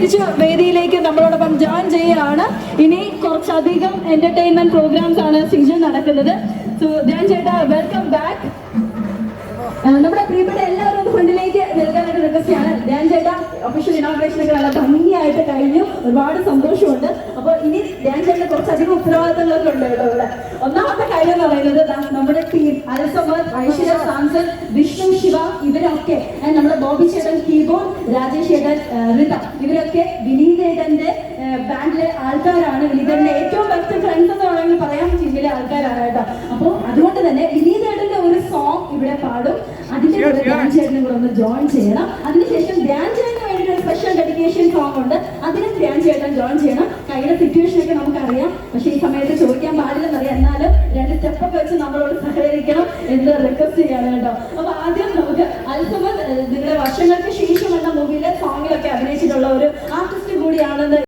തിരിച്ച് വേദിയിലേക്ക് നമ്മളോടൊപ്പം ജോയിൻ ചെയ്യുകയാണ്. ഇനി കുറച്ചധികം എന്റർടൈൻമെന്റ് പ്രോഗ്രാംസ് ആണ് സീസൺ നടക്കുന്നത്. സോ ധ്യാൻ ചേട്ടാ വെൽക്കം ബാക്ക് നമ്മുടെ പ്രിയപ്പെട്ട എല്ലാവരും ഫ്രണ്ടിലേക്ക് നൽകാനായിട്ട് റിക്വസ്റ്റ് ആണ് ധ്യാൻ ചേട്ടാ ഒഫീഷ്യൽ ഇനോഗ്രേഷൻ ഒക്കെ നല്ല ഭംഗിയായിട്ട് കഴിഞ്ഞു. ഒരുപാട് സന്തോഷമുണ്ട്. അപ്പോൾ ഇനി ധ്യാൻ ചേട്ടന് കുറച്ചധികം ഉത്തരവാദിത്തങ്ങളൊക്കെ ഉണ്ട് കേട്ടോ ഇവിടെ. ഒന്നാമത്തെ കാര്യം എന്ന് പറയുന്നത് നമ്മുടെ ടീം അലസമർ ഐശ്വര്യ സാംസൺ വിഷ്ണു ശിവ ഇവരൊക്കെ നമ്മുടെ ബോബി ചേട്ടൻ കീബോർഡ് രാജേഷ് ചേട്ടൻ ഋത റിത ഇവരൊക്കെ വിനീതേട്ടന്റെ ബാൻഡിലെ ആൾക്കാരാണ്. വിനീതേട്ടന്റെ ഏറ്റവും ബെസ്റ്റ് ഫ്രണ്ട്സ് എന്ന് വേണമെങ്കിൽ പറയാം. ടീമിലെ ആൾക്കാരാണ് കേട്ടോ. അപ്പോൾ അതുകൊണ്ട് തന്നെ വിനീതേട്ടന്റെ ഒരു സോങ് ഇവിടെ പാടും. അതിന്റെ കൂടെ ധ്യാൻ ചേട്ടനും കൂടെ ഒന്ന് ജോയിൻ ചെയ്യണം. അതിനുശേഷം ധ്യാൻ ചേട്ടന് വേണ്ടി ഒരു സ്പെഷ്യൽ ഡെഡിക്കേഷൻ സോങ് ഉണ്ട്. അതിനും ധ്യാൻ ചേട്ടൻ ജോയിൻ ചെയ്യണം. കയ്യിലെ സിറ്റുവേഷൻ ഒക്കെ നമുക്കറിയാം. പക്ഷേ ഈ സമയത്ത് ചോദിക്കാൻ പാടില്ലെന്നറിയാം. എന്നാലും രണ്ട് സ്റ്റെപ്പൊക്കെ വെച്ച് നമ്മളോട് സഹകരിക്കണം എന്ന് റിക്വസ്റ്റ് ചെയ്യാണ് കേട്ടോ. അപ്പൊ ആദ്യം നമുക്ക് അൽസമർ നിങ്ങളുടെ വർഷങ്ങൾക്ക് ശേഷം എന്ന മൂവിയിലെ സോങ്ങിലൊക്കെ അഭിനയിച്ചിട്ടുള്ള ഒരു ആർട്ടിസ്റ്റ് കൂടിയാണെന്ന്